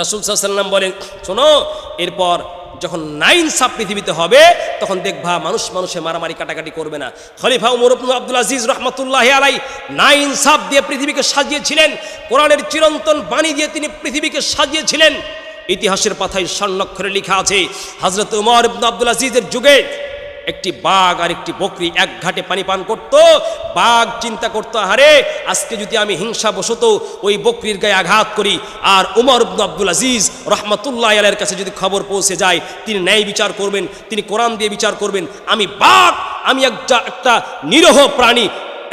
রাসুল সাল্লাম বলেন, শোনো, এরপর যখন নাইন সাপ পৃথিবীতে হবে, তখন দেখবা মানুষ মানুষে মারামারি কাটাকাটি করবে না। খলিফা উমর আব্দুল আজিজ রহমতুল্লাহ আলাই নাইন সাপ দিয়ে পৃথিবীকে সাজিয়েছিলেন। কোরআনের চিরন্তন বাণী দিয়ে তিনি পৃথিবীকে সাজিয়েছিলেন। ইতিহাসের পাতায় স্বর্ণক্ষরে লেখা আছে হজরত উমর আব্দুল আজিজের যুগে একটি বাঘ আর একটি বকরি এক ঘাটে পানি পান করত, বাঘ চিন্তা করতো আরে আজকে যদি আমি হিংসা বসত ওই বকরির গায়ে আঘাত করি আর উমর আব্দুল আজিজ রহমতুল্লাহ আলের কাছে যদি খবর পৌঁছে যায়, তিনি ন্যায় বিচার করবেন, তিনি কোরআন দিয়ে বিচার করবেন, আমি বাঘ, আমি একটা নিরহ প্রাণী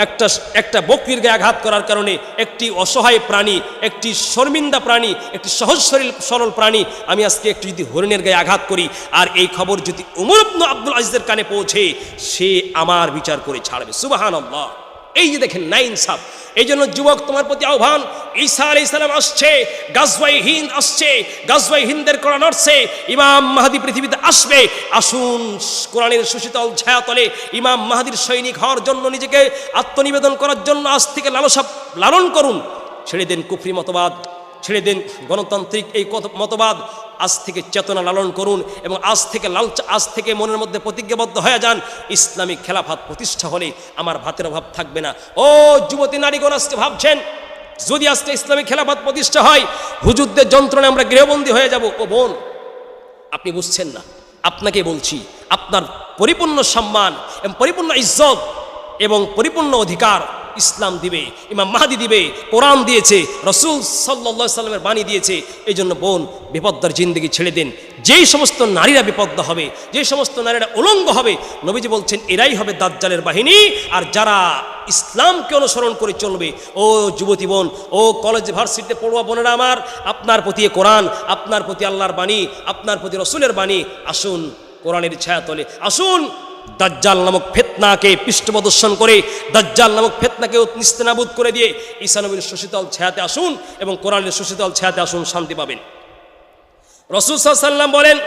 একটা একটা বকরির গায়ে আঘাত করার কারণে একটি অসহায় প্রাণী, একটি শর্মিন্দা প্রাণী, একটি সহজ শরীর, সরল প্রাণী আমি আজকে একটু যদি হরিণের গায়ে আঘাত করি আর এই খবর যদি উমর আব্দুল আজিজের কানে পৌঁছে, সে আমার বিচার করে ছাড়বে। সুবাহান আল্লাহ এই যে দেখেন, নাইন সাপ। এই জন্য যুবক তোমার প্রতি আহ্বান, ঈসা আলাই ইসলাম আসছে, গাজওয়াই হিন্দ আসছে, গাজওয়াই হিন্দের কোরআন আসছে ইমাম মাহাদি পৃথিবীতে আসবে, আসুন কোরআনের সুশীতল ছায়াতলে ইমাম মাহাদির সৈনিক হওয়ার জন্য নিজেকে আত্মনিবেদন করার জন্য আজ থেকে লালসাপ লালন করুন, ছেড়ে দেন কুফরি মতবাদ। ছেড়ে দিন। গণতান্ত্রিক এই মতবাদ আজ থেকে চেতনা লালন করুন এবং আজ থেকে লাল আজ থেকে মনের মধ্যে প্রতিজ্ঞাবদ্ধ হয়ে যান। ইসলামিক খেলাফাত প্রতিষ্ঠা হলে আমার ভাতের অভাব থাকবে না। ও যুবতী নারীগণ, আজকে ভাবছেন, যদি আজকে ইসলামিক খেলাফাত প্রতিষ্ঠা হয়, হুজুরদের যন্ত্রণায় আমরা গৃহবন্দী হয়ে যাব। ও বোন, আপনি বুঝছেন না। আপনাকে বলছি, আপনার পরিপূর্ণ সম্মান এবং পরিপূর্ণ ইজ্জত এবং পরিপূর্ণ অধিকার ইসলাম দিবে, ইমাম মাহাদি দিবে, কোরআন দিয়েছে, রসুল সাল্লা সাল্লামের বাণী দিয়েছে এই জন্য বোন বিপদ্দার জিন্দগি ছেড়ে দিন। যেই সমস্ত নারীরা বিপদ্দ হবে যে সমস্ত নারীরা উলঙ্গ হবে, নবীজি বলছেন, এরাই হবে দাজ্জালের বাহিনী, আর যারা ইসলামকে অনুসরণ করে চলবে, ও যুবতী বোন, ও কলেজ ভার্সিটিতে পড়ুয়া বোনেরা আমার, আপনার প্রতি কোরআন, আপনার প্রতি আল্লাহর বাণী, আপনার প্রতি রসুলের বাণী, আসুন কোরআনের ছায়াতলে, আসুন দাজ্জাল নামক ফেতনাকে পৃষ্ঠপ্রদর্শন করে, দাজ্জাল নামক ফেতনাকে নিস্তেনাবুদ করে দিয়ে ঈসানবীর সুশীতল ছায়াতে আসুন এবং কোরআনের সুশীতল ছায়াতে আসুন, শান্তি পাবেন। রসুল সাল্লাম বলেন,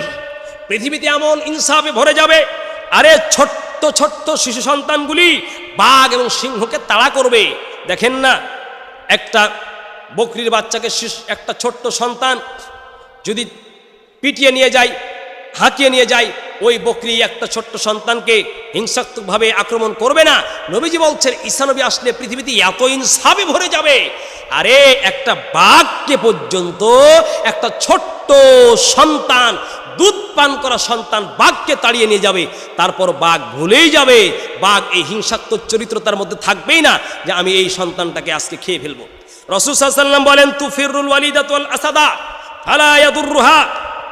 পৃথিবীতে এমন ইনসাফে ভরে যাবে, আরে ছোট্ট ছোট্ট শিশু সন্তানগুলি বাঘ এবং সিংহকে তাড়া করবে। দেখেন না, একটা বকরির বাচ্চাকে একটা ছোট্ট সন্তান যদি পিটিয়ে নিয়ে যায় হাঁকিয়ে নিয়ে যায় ওই বকরি একটা ছোট্ট সন্তানকে হিংসাত্মকভাবে আক্রমণ করবে না। নবীজি বলছেন ঈশানবী আসলে পৃথিবীতে এত ইনসাফে ভরে যাবে। আরে, একটা বাঘকে পর্যন্ত একটা ছোট্ট সন্তান, দুধ পান করা সন্তান বাঘকে তাড়িয়ে নিয়ে যাবে। তারপর বাঘ ভুলেই যাবে। বাঘ এই হিংসাত্মক চরিত্র তার মধ্যে থাকবেই না যে আমি এই সন্তানটাকে আজকে খেয়ে ফেলব। রসুল সাল্লাম বলেন, তুফিরুল ওয়ালিদাতুল আসাদা ইয়াদুররুহা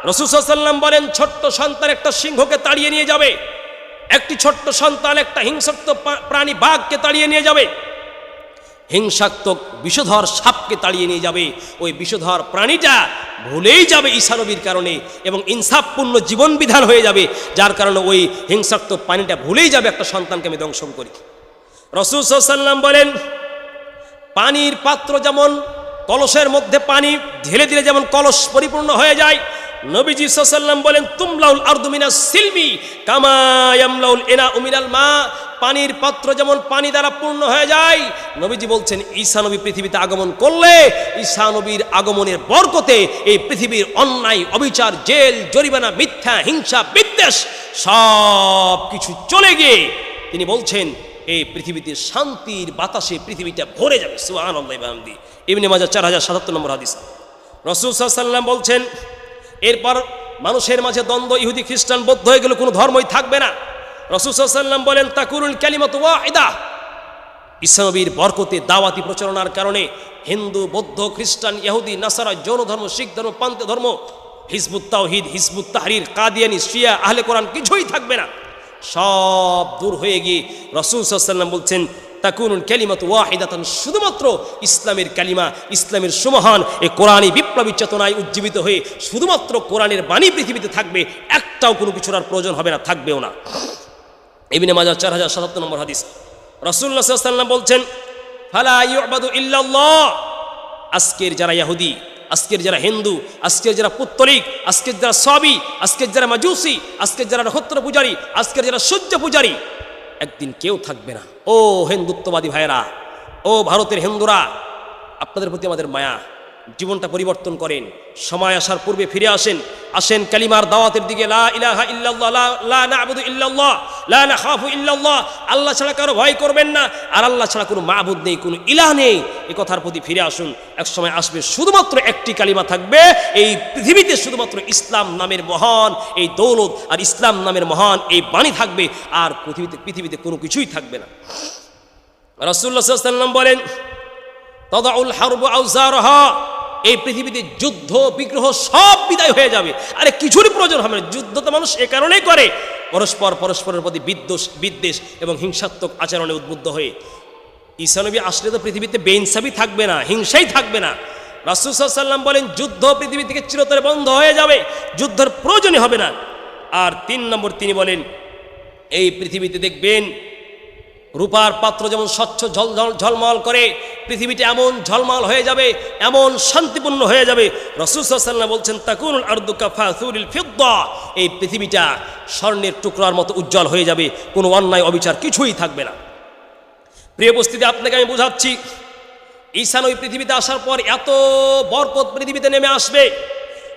রসুসাল্লাম বলেন, ছোট্ট সন্তান একটা সিংহকে তাড়িয়ে নিয়ে যাবে। একটি ছোট্ট সন্তান একটা হিংসাত্মক প্রাণী বাঘকে তাড়িয়ে নিয়ে যাবে। হিংসাত্মক বিষধর সাপকে তাড়িয়ে নিয়ে যাবে। ওই বিষধর প্রাণীটা ভুলেই যাবে ঈশানবীর কারণে এবং ইনসাফপূর্ণ জীবন বিধান হয়ে যাবে। যার কারণে ওই হিংসাত্মক প্রাণীটা ভুলেই যাবে একটা সন্তানকে আমি দংশন করি। রসুল সাল্লাম বলেন, পানির পাত্র যেমন কলসের মধ্যে পানি ঢেলে দিলে যেমন কলস পরিপূর্ণ হয়ে যায় নবীজি সাল্লাম বলেন, তুমলাউল আর্দুমিনা সিলমি কামায়ামলাউল এনা উমিনাল মা পানির পাত্র যেমন পানি দ্বারা পূর্ণ হয়ে যায়, নবীজি বলছেন, ঈসা নবী পৃথিবীতে আগমন করলে, ঈসা নবীর আগমনের বরকতে এই পৃথিবীর অন্যায়, অবিচার, জেল, জরিমানা, মিথ্যা, হিংসা, বিদ্বেষ সব কিছু চলে গিয়ে তিনি বলছেন, এই পৃথিবীতে শান্তির বাতাসে পৃথিবীটা ভরে যাবে। সুহান আল্লাহদি ইবনে মাজা চার হাজার সাতাত্তর নম্বর হাদিস। রসুল সাল্লাম বলছেন এরপর মানুষের মাঝে দ্বন্দ্ব, ইহুদি, খ্রিস্টান, বৌদ্ধ হয়ে গেলে কোনো ধর্মই থাকবে না। রসুল সাল্লাম বলেন, তাকুরুল ক্যালিমত ওয়াহিদা। ইসলামীর বরকতে দাওয়াতি প্রচারণার কারণে হিন্দু, বৌদ্ধ, খ্রিস্টান, ইহুদি, নাসারা, জৈন ধর্ম, শিখ ধর্ম, পান্ত ধর্ম, হিজবুত তাওহিদ, হিজবুত তাহরির, কাদিয়ানি, শিয়া, আহলে কোরআন কিছুই থাকবে না। সব দূর হয়ে গিয়ে রসুল সাল্লাম বলছেন তাকুনুল ক্যালিমাত ওয়াহিদাতান, শুধুমাত্র ইসলামের কালিমা, ইসলামের সুমহান এই কোরআনী বিপ্লবী চেতনায় উজ্জীবিত হয়ে শুধুমাত্র কোরআনের বাণী পৃথিবীতে থাকবে, একটাও কোনো কিছুর আর প্রয়োজন হবে না, থাকবেও না। ইবিনে মাজার চার হাজার সাতাত্তর নম্বর হাদিস। রসুল্লাহ বলছেন, ফালা ইল্লাল্লাহ। আজকের যারা ইয়াহুদি, আজকের যারা হিন্দু, আজকের যারা পুত্তলিক, আজকের যারা সবই আজকের যারা মাজুসি, আজকের যারা নক্ষত্র পূজারী, আজকের যারা সূর্য পূজারী একদিন কেউ থাকবে না। ও হিন্দুত্ববাদী ভাইয়েরা ও ভারতের হিন্দুরা আপনাদের প্রতি আমাদের মায়া। জীবনটা পরিবর্তন করেন। সময় আসার পূর্বে ফিরে আসেন। আসেন কালিমার দাওয়াতের দিকে আল্লাহ ছাড়া কারও ভয় করবেন না। আর আল্লাহ ছাড়া কোনো মাহবুদ নেই, কোনো ইলাহ নেই। এ কথার প্রতি ফিরে আসুন। এক সময় আসবে শুধুমাত্র একটি কালিমা থাকবে। এই পৃথিবীতে শুধুমাত্র ইসলাম নামের মহান, এই দৌলত আর ইসলাম নামের মহান এই বাণী থাকবে। আর পৃথিবীতে পৃথিবীতে কোনো কিছুই থাকবে না। রসুল্লাহ বলেন, তদাউল হারবু আউজারহা এই পৃথিবীতে যুদ্ধ, বিগ্রহ সব বিদায় হয়ে যাবে। আরে কিছুরই প্রয়োজন হবে না। যুদ্ধ তো মানুষ এ কারণেই করে। পরস্পর পরস্পরের প্রতি বিদ্বেষ বিদ্বেষ এবং হিংসাত্মক আচরণে উদ্বুদ্ধ হয়ে। ঈসানবী আসলে তো পৃথিবীতে বেইনসাবি থাকবে না, হিংসাই থাকবে না। রাসুল সাল্লাম বলেন, যুদ্ধ পৃথিবী থেকে চিরতরে বন্ধ হয়ে যাবে। যুদ্ধের প্রয়োজনই হবে না। আর তিন নম্বর তিনি বলেন, এই পৃথিবীতে দেখবেন রূপার পাত্র যেমন স্বচ্ছ ঝল ঝল ঝলমল করে, পৃথিবীটা এমন ঝলমল হয়ে যাবে, এমন শান্তিপূর্ণ হয়ে যাবে। রসুল সাল্লাম বলছেন তাকুন এই পৃথিবীটা স্বর্ণের টুকরার মতো উজ্জ্বল হয়ে যাবে, কোনো অন্যায় অবিচার কিছুই থাকবে না। প্রিয় উপস্থিতি, আপনাকে আমি বোঝাচ্ছি ঈশান ওই পৃথিবীতে আসার পর এত বরকত পৃথিবীতে নেমে আসবে।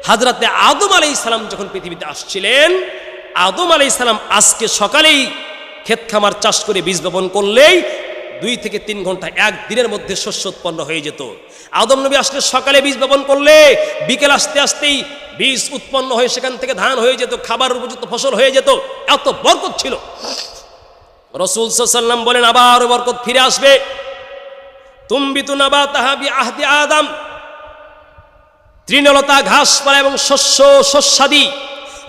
হাজরাতে আদম আলাই ইসলাম যখন পৃথিবীতে আসছিলেন, আদম আলাই ইসলাম আজকে সকালেই ক্ষেত খামার চাষ করে বীজ বপন করলেই দুই থেকে তিন ঘণ্টা, এক দিনের মধ্যে শস্য উৎপন্ন হয়ে যেত। আদম নবী আসলে সকালে বীজ বপন করলে বিকেল আসতে আসতেই বীজ উৎপন্ন হয়ে সেখান থেকে ধান হয়ে যেত, খাবার উপযুক্ত ফসল হয়ে যেত, এত বরকত ছিল। রসুল সাল্লাম বলেন, আবার বরকত ফিরে আসবে। তুম্বিতু নাবা তাহাবি আহদি আদম। তৃণলতা, ঘাসপালা এবং শস্য, শস্যাদি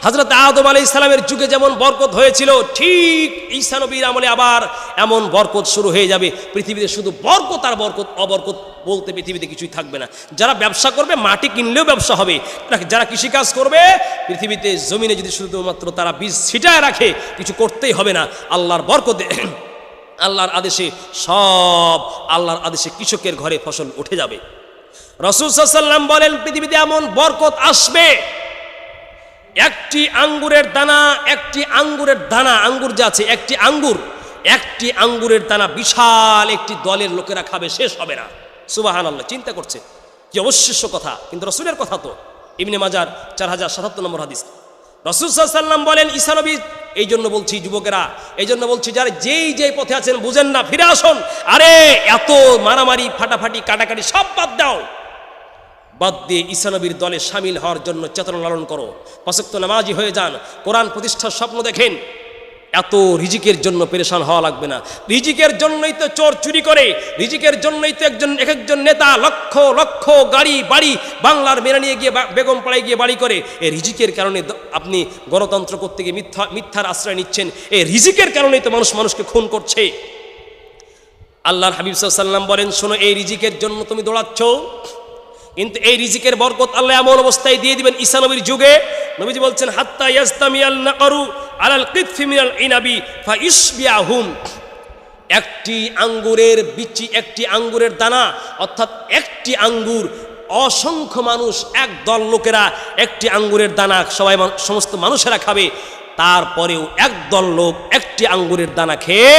হজরত আদম আলাই ইসলামের যুগে যেমন বরকত হয়েছিল, ঠিক ঈসা নবীর আমলে আবার এমন বরকত শুরু হয়ে যাবে। পৃথিবীতে শুধু বরকত আর বরকত, অবরকত বলতে পৃথিবীতে কিছুই থাকবে না। যারা ব্যবসা করবে, মাটি কিনলেও ব্যবসা হবে। যারা কৃষিকাজ করবে, পৃথিবীতে জমিনে যদি শুধুমাত্র তারা বীজ ছিটায় রাখে, কিছু করতেই হবে না। আল্লাহর বরকতে, আল্লাহর আদেশে সব, আল্লাহর আদেশে কৃষকের ঘরে ফসল উঠে যাবে। রসুল সাল্লাম বলেন, পৃথিবীতে এমন বরকত আসবে একটি আঙ্গুরের দানা, একটি আঙ্গুরের দানা, আঙ্গুর যা আছে, একটি আঙ্গুর, একটি আঙ্গুরের দানা বিশাল একটি দলের লোকেরা খাবে, শেষ হবে না। সুবাহান আল্লাহ চিন্তা করছে। কি অবশ্যস্য কথা, কিন্তু রসুলের কথা তো। ইবনে মাজার চার হাজার সাতাত্তর নম্বর হাদিস। রসুল সাল্লাম বলেন ঈশানবী এই জন্য বলছি যুবকেরা, এই জন্য বলছি যারা যেই যেই পথে আছেন, বুঝেন না, ফিরে আসুন। আরে, এত মারামারি, ফাটাফাটি, কাটাকাটি সব বাদ দাও। বাদ দিয়ে ঈশানবীর দলে সামিল হওয়ার জন্য চেতনা লালন করো। পসক্ত নামাজি হয়ে যান, কোরআন প্রতিষ্ঠার স্বপ্ন দেখেন। এত রিজিকের জন্য পেরেশান হওয়া লাগবে না। রিজিকের জন্যই তো চোর চুরি করে, রিজিকের জন্যই তো একজন এক একজন নেতা লক্ষ লক্ষ গাড়ি, বাড়ি, বাংলার মেনে নিয়ে গিয়ে বেগম পাড়ায় গিয়ে বাড়ি করে। এই রিজিকের কারণে আপনি গণতন্ত্র করতে গিয়ে মিথ্যা, মিথ্যার আশ্রয় নিচ্ছেন। এই রিজিকের কারণেই তো মানুষ মানুষকে খুন করছে। আল্লাহর হাবিব সাল্লাম বলেন, শোনো, এই রিজিকের জন্য তুমি দৌড়াচ্ছ। কিন্তু এই রিজিকের বরকত আল্লাহ এমন অবস্থায় দিয়ে দিবেন ঈসা নবীর যুগে। নবীজি বলছেন, হাত্তা ইয়াস্তামিয়াল নাকারু আলাল কিতফি মিনাল ইনাবি ফা ইসবিয়াহুম একটি আঙ্গুরের বিচি, একটি আঙ্গুরের দানা, অর্থাৎ একটি আঙ্গুর, অসংখ্য মানুষ এক দল লোকেরা একটি আঙ্গুরের দানা সবাই সমস্ত মানুষেরা খাবে। তারপরেও একদল লোক একটি আঙ্গুরের দানা খেয়ে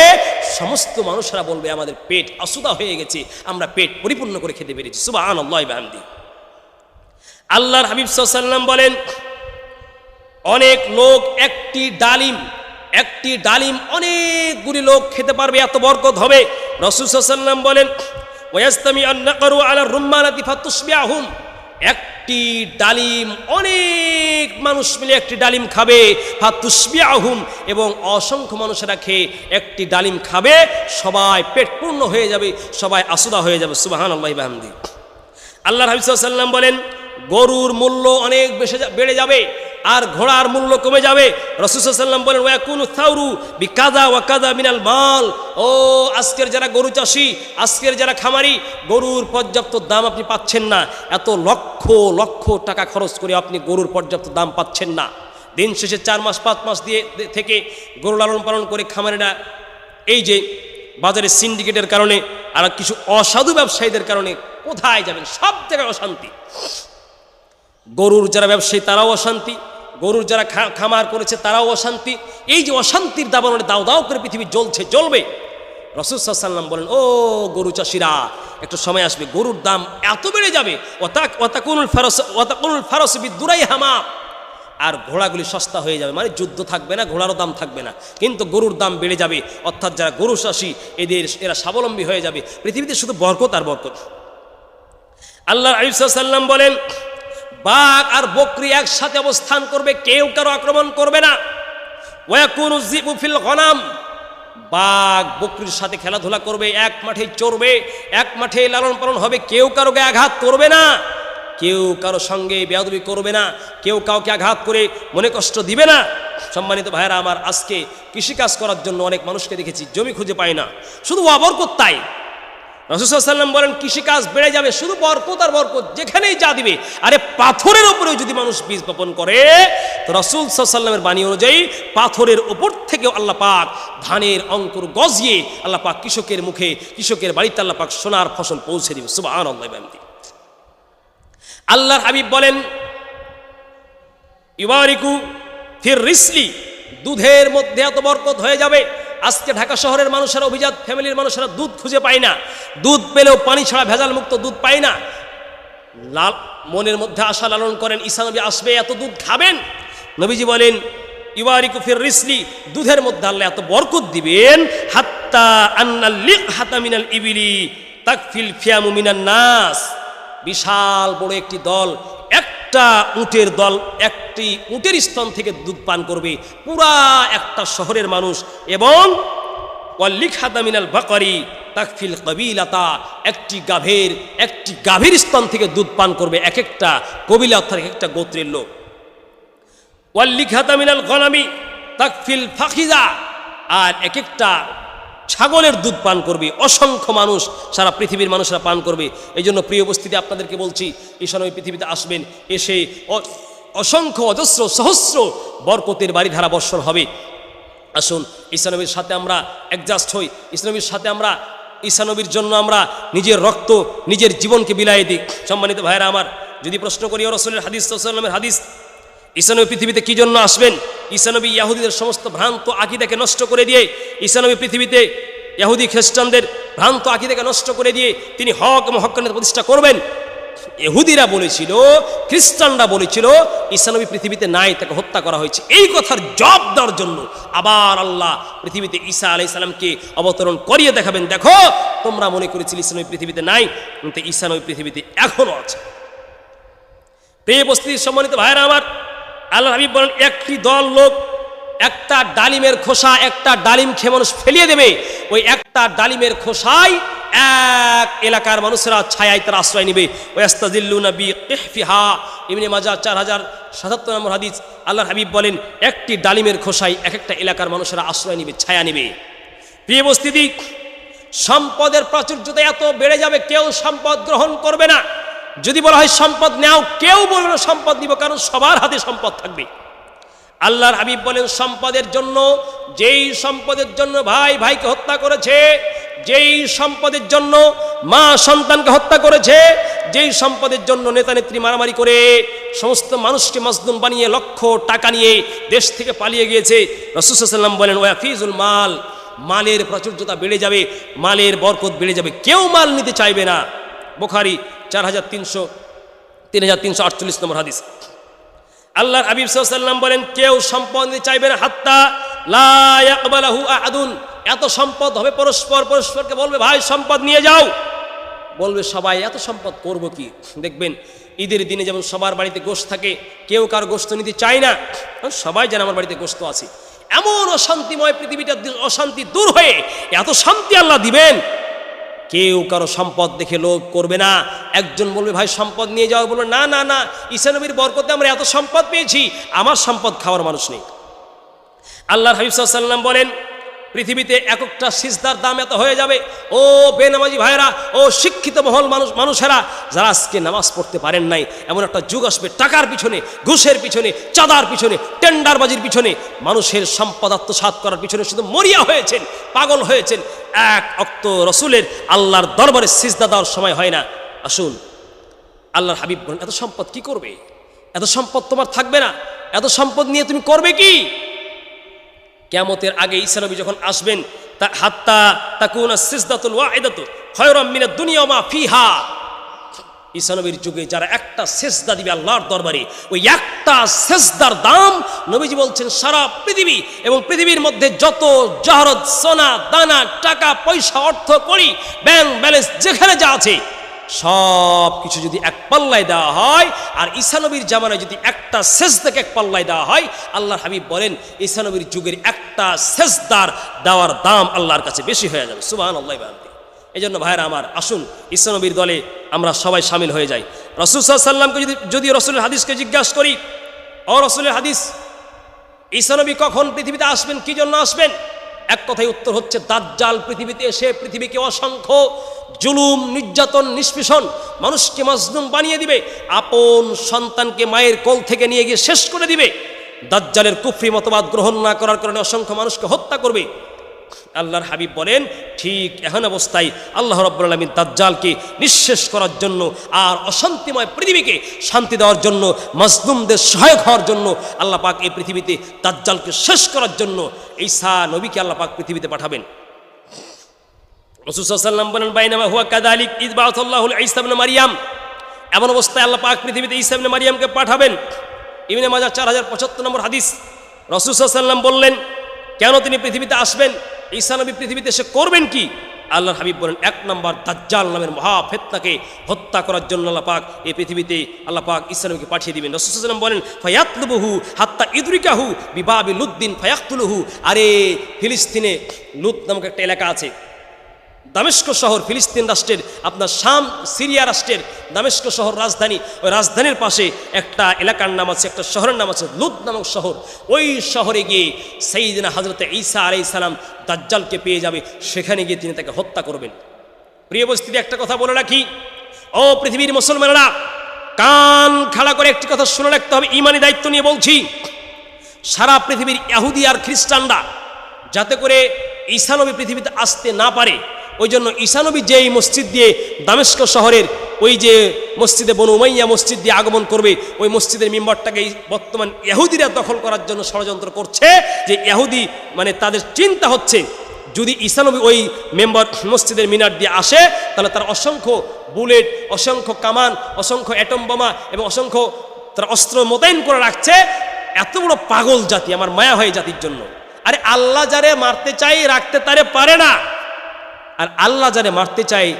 সমস্ত মানুষরা বলবে, আমাদের পেট অসুদা হয়ে গেছে, আমরা পেট পরিপূর্ণ করে খেতে পেরেছি। সুবাহ আল্লাহ বাহামদি। আল্লাহর হাবিব সাল্লাম বলেন, অনেক লোক একটি ডালিম একটি ডালিম অনেকগুলি লোক খেতে পারবে, এত বরকত হবে। রসুল সাল্লাম বলেন ওয়াস্তামি আন্না করু আলা রুম্মানাতি ফাতুসবিয়াহুম একটি ডালিম, অনেক মানুষ মিলে একটি ডালিম খাবে। আহুম এবং অসংখ্য মানুষেরা খেয়ে একটি ডালিম খাবে। সবাই পেট পূর্ণ হয়ে যাবে, সবাই আসুদা হয়ে যাবে। সুবাহান আল্লাহ বাহামদি আল্লাহ হাবিব সাল্লাম বলেন গরুর মূল্য অনেক বেশি বেড়ে যাবে, আর ঘোড়ার মূল্য কমে যাবে। রসুসাল্লাম বলেন, ওয়াকুন থাউরু বি কাদা ওয়া কাদা মিনাল মাল। ও আজকের যারা গরু চাষি, আজকের যারা খামারি, গরুর পর্যাপ্ত দাম আপনি পাচ্ছেন না। এত লক্ষ লক্ষ টাকা খরচ করে আপনি গরুর পর্যাপ্ত দাম পাচ্ছেন না। দিন শেষে চার মাস, পাঁচ মাস দিয়ে থেকে গরু লালন পালন করে খামারিরা এই যে বাজারে সিন্ডিকেটের কারণে আর কিছু অসাধু ব্যবসায়ীদের কারণে কোথায় যাবেন? সব জায়গায় অশান্তি। গরুর যারা ব্যবসায়ী, তারাও অশান্তি। গরুর যারা খামার করেছে, তারাও অশান্তি। এই যে অশান্তির দাবাননে দাও দাও করে পৃথিবী জ্বলছে, জ্বলবে। রসুল সাল্লাম বলেন, ও গরু চাষিরা, একটু সময় আসবে, গরুর দাম এত বেড়ে যাবে। ওতাক ফারস হামা। আর ঘোড়াগুলি সস্তা হয়ে যাবে। মানে যুদ্ধ থাকবে না, ঘোড়ারও দাম থাকবে না। কিন্তু গরুর দাম বেড়ে যাবে। অর্থাৎ যারা গরু চাষী, এদের, এরা স্বাবলম্বী হয়ে যাবে। পৃথিবীতে শুধু বরকত আর বরকত। আল্লাহ আলিসাল্লাম বলেন বাঘ আর বকরি একসাথে অবস্থান করবে, কেউ কারও আক্রমণ করবে না। ওয়াকুনু জিবু ফিল গনাম। বাঘ বকরির সাথে খেলাধুলা করবে, এক মাঠে চড়বে, এক মাঠে লালন পালন হবে, কেউ কারও আঘাত করবে না। কেউ কারও সঙ্গে বেয়াদবি করবে না, কেউ কাউকে আঘাত করে মনে কষ্ট দিবে না। সম্মানিত ভাইরা আমার আজকে কৃষিকাজ করার জন্য অনেক মানুষকে দেখেছি, জমি খুঁজে পায় না। শুধু অবরকত তাই রসুসাল্লাম বলেন, কৃষিকাজ বেড়ে যাবে, শুধু বরকত আর বরকত যেখানেই যা দিবে, আরে পাথরের উপরেও যদি মানুষ বীজ বপন করে, তো রসুল সাল্লামের বাণী অনুযায়ী পাথরের উপর থেকেও আল্লাহ পাক ধানের অঙ্কুর গজিয়ে আল্লাহ পাক কৃষকের মুখে, কৃষকের বাড়িতে আল্লাহ পাক সোনার ফসল পৌঁছে দিবে। সুবাহ আল্লাহ আল্লাহর হাবিব বলেন ইবারিকু ফির রিসলি, দুধের মধ্যে এত বরকত হয়ে যাবে আজকে ঢাকা শহরের মানুষেরা অভিজাত, ফ্যামিলির মানুষেরা দুধ খুঁজে পায় না। দুধ পেলেও পানি ছাড়া ভেজাল মুক্ত দুধ পায় না। লাল, মনের মধ্যে আশা লালন করেন ঈসা নবী আসবে, এত দুধ খাবেন? নবীজি বলেন ইবারিকু ফির রিসলি দুধের মধ্যে আল্লাহ এত বরকত দিবেন, হাত্তা আন্নাল লিক হাতা মিনাল ইবিলি তাকফিল ফিয়ামু মিনান নাস বিশাল বড় একটি দল একটা উটের দল একটি উটের স্তন থেকে দুধ পান করবে। পুরা একটা শহরের মানুষ এবং ওয়াল্লিখাদামিনাল বাকারি তাকফিল কবিলাতা, একটি গাভীর একটি গাভীর স্তন থেকে দুধ পান করবে এক একটা কবিলা অর্থাৎ এক একটা গোত্রের লোক। ওয়াল্লিখাদামিনাল গনামি তাকফিল ফাখিজা, আর এক একটা ছাগলের দুধ পান করবে, অসংখ্য মানুষ, সারা পৃথিবীর মানুষরা পান করবে। এই জন্য প্রিয় উপস্থিতি, আপনাদেরকে বলছি ঈশানবী পৃথিবীতে আসবেন, এসে অসংখ্য অজস্র, সহস্র বরকতের বাড়িধারা বর্ষণ হবে। আসুন ঈশানবীর সাথে আমরা অ্যাডজাস্ট হই। ইসলামীর সাথে আমরা ঈশানবীর জন্য আমরা নিজের রক্ত, নিজের জীবনকে বিলাই দিই। সম্মানিত ভাইরা আমার, যদি প্রশ্ন করি রসুলের হাদিস সাল্লামের হাদিস ঈশানবী পৃথিবীতে কি জন্য আসবেন? ঈশানবী ইয়াহুদিদের সমস্ত ভ্রান্ত আকিদাকে নষ্ট করে দিয়ে ঈশানবী পৃথিবীতে ইয়াহুদি খ্রিস্টানদের ভ্রান্ত আকিদাকে নষ্ট করে দিয়ে তিনি হক এবং হকানের প্রতিষ্ঠা করবেন? এহুদিরা বলেছিল, খ্রিস্টানরা বলেছিল ঈশানবী পৃথিবীতে নাই, তাকে হত্যা করা হয়েছে। এই কথার জব দেওয়ার জন্য আবার আল্লাহ পৃথিবীতে ঈসা আলাই সালামকে অবতরণ করিয়ে দেখাবেন। দেখো, তোমরা মনে করেছিলে ঈশানবী পৃথিবীতে নাই, কিন্তু ঈশানবী পৃথিবীতে এখনও আছে। প্রিয় উপস্থিতি সম্মানিত ভাইরা আমার আল্লাহ হাবিব বলেন, একটি দল লোক একটা ডালিমের খোসা, একটা ডালিম খেয়ে মানুষ ফেলিয়ে দেবে। ওই একটা ডালিমের খোসায় এক এলাকার মানুষেরা ছায়ায় তার আশ্রয় নেবে। ওয়াস্তাজিল্লু নবী ইহফিহা ইবনে মাজা চার হাজার সাতাত্তর নম্বর হাদিস আল্লাহ হাবিব বলেন, একটি ডালিমের খোসায় এক একটা এলাকার মানুষেরা আশ্রয় নেবে, ছায়া নেবে। প্রিয় উপস্থিতি, সম্পদের প্রাচুর্যতা এত বেড়ে যাবে, কেউ সম্পদ গ্রহণ করবে না। যদি বলা হয় সম্পদ নেও, কেউ বলবে না সম্পদ নিব, কারণ সবার হাতে সম্পদ থাকবে। আল্লাহর হাবিব বলেন, সম্পদের জন্য, যেই সম্পদের জন্য ভাই ভাইকে হত্যা করেছে, যেই সম্পদের জন্য মা সন্তানকে হত্যা করেছে, যেই সম্পদের জন্য নেতা নেত্রী মারামারি করে সমস্ত মানুষকে মজদুম বানিয়ে লক্ষ টাকা নিয়ে দেশ থেকে পালিয়ে গিয়েছে। রসুসাল্লাম বলেন ওয়াফিজুল মাল, মালের প্রাচুর্যতা বেড়ে যাবে, মালের বরকত বেড়ে যাবে, কেউ মাল নিতে চাইবে না। বোখারি চার হাজার তিনশো, তিন হাজার তিনশো আটচল্লিশ নম্বর হাদিস। আল্লাহর হাবিব সাল্লাম বলেন, কেউ সম্পদ নিতে চাইবে না, হাত্তা লাহু আহাদুন। এত সম্পদ হবে পরস্পর, পরস্পরকে বলবে, ভাই, সম্পদ নিয়ে যাও। বলবে, সবাই, এত সম্পদ করব কি? দেখবেন, ঈদের দিনে যেমন সবার বাড়িতে গোস্ত থাকে, কেউ কার গোস্ত নিতে চায় না সবাই যেন আমার বাড়িতে গোস্ত আছে। এমন অশান্তিময় পৃথিবীটা অশান্তি দূর হয়ে এত শান্তি আল্লাহ দিবেন। কেউ কারও সম্পদ দেখে লোভ করবে না। একজন বলবে, ভাই, সম্পদ নিয়ে যাও। বলবে, না না না ঈশানবীর বরকতে আমরা এত সম্পদ পেয়েছি, আমার সম্পদ খাওয়ার মানুষ নেই। আল্লাহর হাবিব সাল্লাম বলেন পৃথিবীতে এক একটা সিজদার দাম এত হয়ে যাবে। ও বেনামাজি ভাইরা ও শিক্ষিত মহল মানুষ, মানুষেরা, যারা আজকে নামাজ পড়তে পারেন নাই, এমন একটা যুগ আসবে টাকার পিছনে, ঘুষের পিছনে, চাঁদার পিছনে, টেন্ডারবাজির পিছনে, মানুষের সম্পদ আত্মসাত করার পিছনে শুধু মরিয়া হয়েছেন, পাগল হয়েছেন। এক অক্ত রসুলের আল্লাহর দরবারে সিজদা দেওয়ার সময় হয় না। আসুন, আল্লাহর হাবিব বলেন, এত সম্পদ কি করবে? এত সম্পদ তোমার থাকবে না। এত সম্পদ নিয়ে তুমি করবে কি? কেমতের আগে ঈসানবী যখন আসবেন, তা হাত্তা তাকুন সিজদাতুল ওয়াহিদাতু খয়রম মিনে দুনিয়া মা ফিহা। ঈসানবীর যুগে যারা একটা সেজদা দিবে আল্লাহর দরবারে, ওই একটা সেজদার দাম নবীজি বলছেন সারা পৃথিবী এবং পৃথিবীর মধ্যে যত জহরত, সোনা, দানা, টাকা, পয়সা, অর্থ করি ব্যাংক ব্যালেন্স যেখানে যা আছে সব কিছু যদি এক পাল্লায় দেওয়া হয়, আর ঈসানবীর জামানায় যদি একটা সেজদাকে এক পাল্লায় দেওয়া হয়, আল্লাহর হাবিব বলেন ঈসানবীর যুগের একটা সেজদার দেওয়ার দাম আল্লাহর কাছে বেশি হয়ে যাবে। সুবাহ আল্লাহ এই জন্য ভাইরা আমার, আসুন ইসলামবীর দলে আমরা সবাই সামিল হয়ে যাই। রসুল সাল্লামকে যদি যদি রসুলের হাদিসকে জিজ্ঞাসা করি, ও রসুলের হাদিস ঈসানবী কখন পৃথিবীতে আসবেন? কি জন্য আসবেন? এক কথায় উত্তর হচ্ছে, দাজ্জাল পৃথিবীতে এসে পৃথিবীকে অসংখ্য জুলুম, নির্যাতন, নিষ্পেষণ মানুষকে মজলুম বানিয়ে দিবে, আপন সন্তানকে মায়ের কোল থেকে নিয়ে গিয়ে শেষ করে দিবে। দাজ্জালের কুফরি মতবাদ গ্রহণ না করার কারণে অসংখ্য মানুষকে হত্যা করবে। আল্লাহর হাবিব বলেন, ঠিক এখন অবস্থায় আল্লাহ রব্বুল আলমিন দাজ্জালকে নিঃশেষ করার জন্য আর অশান্তিময় পৃথিবীকে শান্তি দেওয়ার জন্য, মজলুমদের সহায়ক হওয়ার জন্য আল্লাহ পাক এই পৃথিবীতে তাজ্জালকে শেষ করার জন্য ঈসা নবীকে আল্লাহ পাক পৃথিবীতে পাঠাবেন। রসুসাল্লাম বলেন, বাইনামা হুয়া কাদালিক ইদবাউল্লাহুল ইসলাম মারিয়াম। এমন অবস্থায় আল্লাহ পাক পৃথিবীতে ইসলাম মারিয়ামকে পাঠাবেন। ইমিনে মাজার চার হাজার পঁচাত্তর নম্বর হাদিস। রসুসাল্লাম বললেন, কেন তিনি পৃথিবীতে আসবেন? ঈসা নবী পৃথিবীতে এসে করবেন কি? আল্লাহর হাবিব বলেন, এক নম্বর দাজ্জাল নামের মহা ফেতনাকে হত্যা করার জন্য আল্লাহ পাক এই পৃথিবীতে আল্লাহ পাক নবীকে পাঠিয়ে দিবেন। রসুলাম বলেন, ফয়াতলুবহু হাত্তা ইদরিকাহু বিবাবি লুদ্দিন ফয়াকতুলহু। আরে ফিলিস্তিনে লুদ নামক একটা এলাকা আছে দামেস্ক শহর ফিলিস্তিন রাষ্ট্রের আপনার শাম, সিরিয়া রাষ্ট্রের দামেস্ক শহর রাজধানী। ওই রাজধানীর পাশে একটা এলাকার নাম আছে, একটা শহরের নাম আছে লুদ নামক শহর। ওই শহরে গিয়ে সেইদিনা হজরত ঈসা আলাই সালাম দাজ্জালকে পেয়ে যাবে, সেখানে গিয়ে তিনি তাকে হত্যা করবেন। প্রিয় বস্তিতে একটা কথা বলে রাখি। ও পৃথিবীর মুসলমানেরা, কান খাড়া করে একটি কথা শুনে রাখতে হবে, ইমানি দায়িত্ব নিয়ে বলছি। সারা পৃথিবীর ইহুদি আর খ্রিস্টানরা যাতে করে ঈশানবী পৃথিবীতে আসতে না পারে ওই জন্য ঈশানবী যেই মসজিদ দিয়ে দামেস্ক শহরের ওই যে মসজিদে বনু উমাইয়া মসজিদ দিয়ে আগমন করবে, ওই মসজিদের মেম্বারটাকে বর্তমান ইহুদিরা দখল করার জন্য ষড়যন্ত্র করছে যে ইহুদি মানে তাদের চিন্তা হচ্ছে, যদি ঈশানবী ওই মেম্বার মসজিদের মিনার দিয়ে আসে, তাহলে তার অসংখ্য বুলেট, অসংখ্য কামান, অসংখ্য অ্যাটম বোমা এবং অসংখ্য তার অস্ত্র মোতায়েন করে রাখছে, এত বড় পাগল জাতি, আমার মায়া হয় জাতির জন্য। আরে আল্লাহ যারে মারতে চাই রাখতে তারে পারে না। আর আল্লাহ যারে মারতে চাই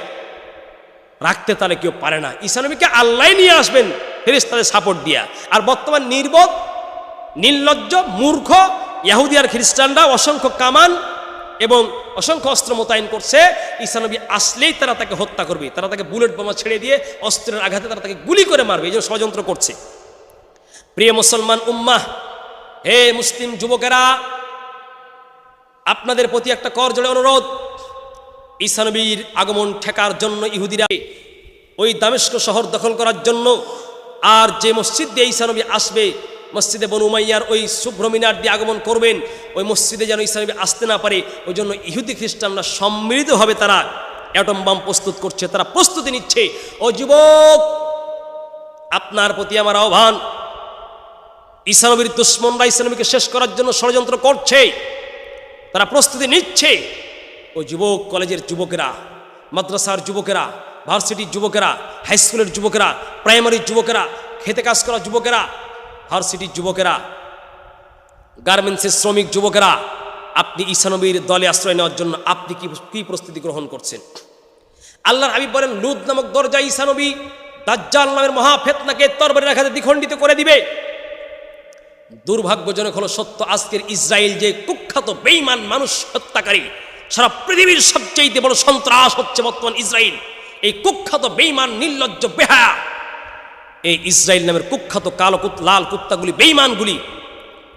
রাখতে তাহলে কেউ পারে না। ঈশানবীকে আল্লাহ নিয়ে আসবেন ফেরিস তাদের সাপোর্ট দিয়া। আর বর্তমান নির্বোধ, নির্লজ্জ, মূর্খ, ইয়াহুদি আর খ্রিস্টানরা অসংখ্য কামান এবং অসংখ্য অস্ত্র মোতায়েন করছে। ঈশানবী আসলেই তারা তাকে হত্যা করবে। তারা তাকে বুলেট বোমা ছেড়ে দিয়ে অস্ত্রের আঘাতে তারা তাকে গুলি করে মারবে। এই জন্য ষড়যন্ত্র করছে। প্রিয় মুসলমান উম্মাহ, হে মুসলিম যুবকেরা, আপনাদের প্রতি একটা করজোড়ে অনুরোধ। ঈসানবীর আগমন ঠেকার জন্য ইহুদিরা ওই দামেস্ক শহর দখল করার জন্য আর যে মসজিদ দিয়ে ঈসানবী আসবে, মসজিদে বনু উমাইয়ার ওই শুভ্র মিনার দিয়ে আগমন করবেন, ওই মসজিদে যেন ঈসানবী আসতে না পারে, ওই জন্য ইহুদি খ্রিস্টানরা সম্মিলিতভাবে তারা। অ্যাটম বাম প্রস্তুত করছে, তারা প্রস্তুতি নিচ্ছে। ও যুবক, আপনার প্রতি আমার আহ্বান। ঈসানবীর দুশ্মনরা ইসলামীকে শেষ করার জন্য ষড়যন্ত্র করছে, তারা প্রস্তুতি নিচ্ছে। ওই যুবক কলেজের যুবকেরা, মাদ্রাসার যুবকেরা, ভার্সিটির যুবকেরা, হাই স্কুলের যুবকেরা, প্রাইমারির যুবকেরা, খেতে কাজ করা যুবকেরা, ভার্সিটির যুবকেরা, গার্মেন্টসের শ্রমিক যুবকেরা, আপনি ঈশানবীর দলে আশ্রয় নেওয়ার জন্য আপনি কি কি প্রস্তুতি গ্রহণ করছেন? আল্লাহর হাবিব বলেন লুদ নামক দরজা ঈশানবী দাজ্জাল নামের মহাফেতনাকে তরবারি রাখাতে দ্বিখণ্ডিত করে দিবে। দুর্ভাগ্যজনক হলো সত্য, আজকের ইসরায়েল যে কুখ্যাত বেইমান মানুষ হত্যাকারী সারা পৃথিবীর সবচেয়ে বড় সন্ত্রাস হচ্ছে বর্তমান ইসরায়েল এই কুখ্যাত বেইমান নির্লজ্জ বেহায়া এই ইসরায়েল নামের কুখ্যাত কালো লাল কুত্তাগুলি বেইমানগুলি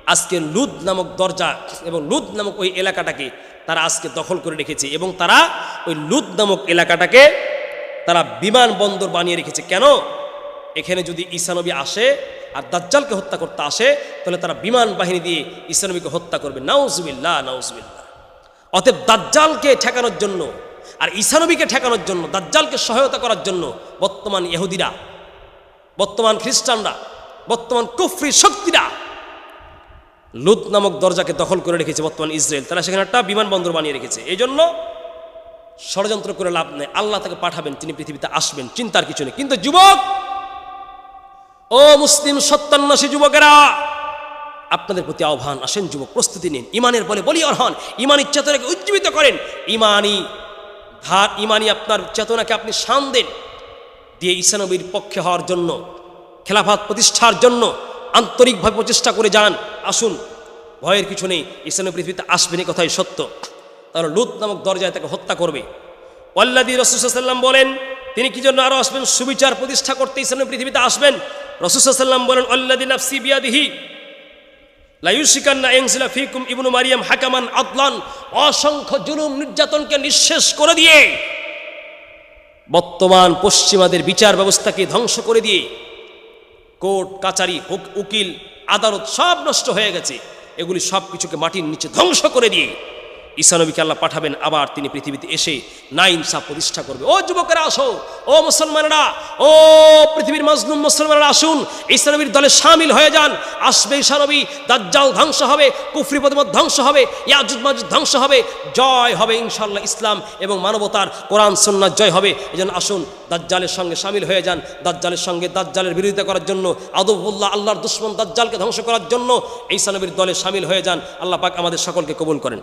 আজকে লুদ নামক দরজা এবং লুদ নামক ওই এলাকাটাকে তারা আজকে দখল করে রেখেছে এবং তারা ওই লুদ নামক এলাকাটাকে তারা বিমানবন্দর বানিয়ে রেখেছে। কেন? এখানে যদি ঈসানবী আসে আর দাজ্জালকে হত্যা করতে আসে, তাহলে তারা বিমান বাহিনী দিয়ে ঈসানবীকে হত্যা করবে। নাউজুবিল্লাহ নাউজুবিল্লাহ। অতএব দাজ্জালকে ঠেকানোর জন্য আর ঈসানবীকে ঠেকানোর জন্য, দাজ্জালকে সহায়তা করার জন্য বর্তমান ইহুদিরা, বর্তমান খ্রিস্টানরা, বর্তমান কুফরি শক্তিরা লুত নামক দরজাকে দখল করে রেখেছে বর্তমান ইসরায়েল। তারা সেখানে একটা বিমানবন্দর বানিয়ে রেখেছে। এই জন্য ষড়যন্ত্র করে লাভ নেই। আল্লাহ তাকে পাঠাবেন, তিনি পৃথিবীতে আসবেন, চিন্তার কিছু নেই। কিন্তু যুবক, ও মুসলিম সত্যান্বেষী যুবকেরা আপনাদের প্রতি আহ্বান আসেন, যুবক প্রস্তুতি নিন। ইমানের বলে বলিয়ার হন ইমানি চেতনাকে উজ্জীবিত করেন। ইমানি ধার ইমানি আপনার চেতনাকে আপনি শান দেন। দিয়ে ঈশানবীর পক্ষে হওয়ার জন্য, খেলাফাত প্রতিষ্ঠার জন্য আন্তরিকভাবে প্রচেষ্টা করে যান। আসুন, ভয়ের কিছু নেই ঈশানবী পৃথিবীতে আসবেন কথাই সত্য। তাহলে লুত নামক দরজায় তাকে হত্যা করবে। ওয়াল্লাদি রসুসাল্লাম বলেন, তিনি কি জন্য আরও আসবেন? সুবিচার প্রতিষ্ঠা করতে ঈশানবী পৃথিবীতে আসবেন? রসুসাল্লাম বলেন অল্লাদি নাফসি বিয়াদিহি। লাইউসিকান্না এংসিলা ফিকুম ইবনু মারিয়াম হাকামান আদলান, অসংখ্য জুলুম নির্যাতনকে নিঃশেষ করে দিয়ে, বর্তমান পশ্চিমাদের বিচার ব্যবস্থাকে ধ্বংস করে দিয়ে, কোর্ট, কাচারি, হুক, উকিল, আদালত সব নষ্ট হয়ে গেছে। এগুলি সব কিছুকে মাটির নিচে ধ্বংস করে দিয়ে ঈশানবীকে আল্লাহ পাঠাবেন, আবার তিনি পৃথিবীতে এসে নাইন সাহ প্রতিষ্ঠা করবে। ও যুবকেরা, আসো। ও মুসলমানেরা, ও পৃথিবীর মজলুম মুসলমানেরা, আসুন। ঈশানবীর দলে সামিল হয়ে যান। আসবে ঈশানবী দাজ্জাল ধ্বংস হবে, কুফরি পদমত ধ্বংস হবে, ইয়াজুদ মাজুদ ধ্বংস হবে, জয় হবে ইনশাল্লাহ ইসলাম এবং মানবতার কোরআন সন্ন্যাস জয় হবে। এই জন্য আসুন, দাজ্জালের সঙ্গে সামিল হয়ে যান। দাজ্জালের সঙ্গে দাজ্জালের বিরোধিতা করার জন্য আদবুল্লাহ আল্লাহর দুশ্মন দাজ্জালকে ধ্বংস করার জন্য ঈশানবীর দলে সামিল হয়ে যান। আল্লাহ পাক আমাদের সকলকে কবুল করেন।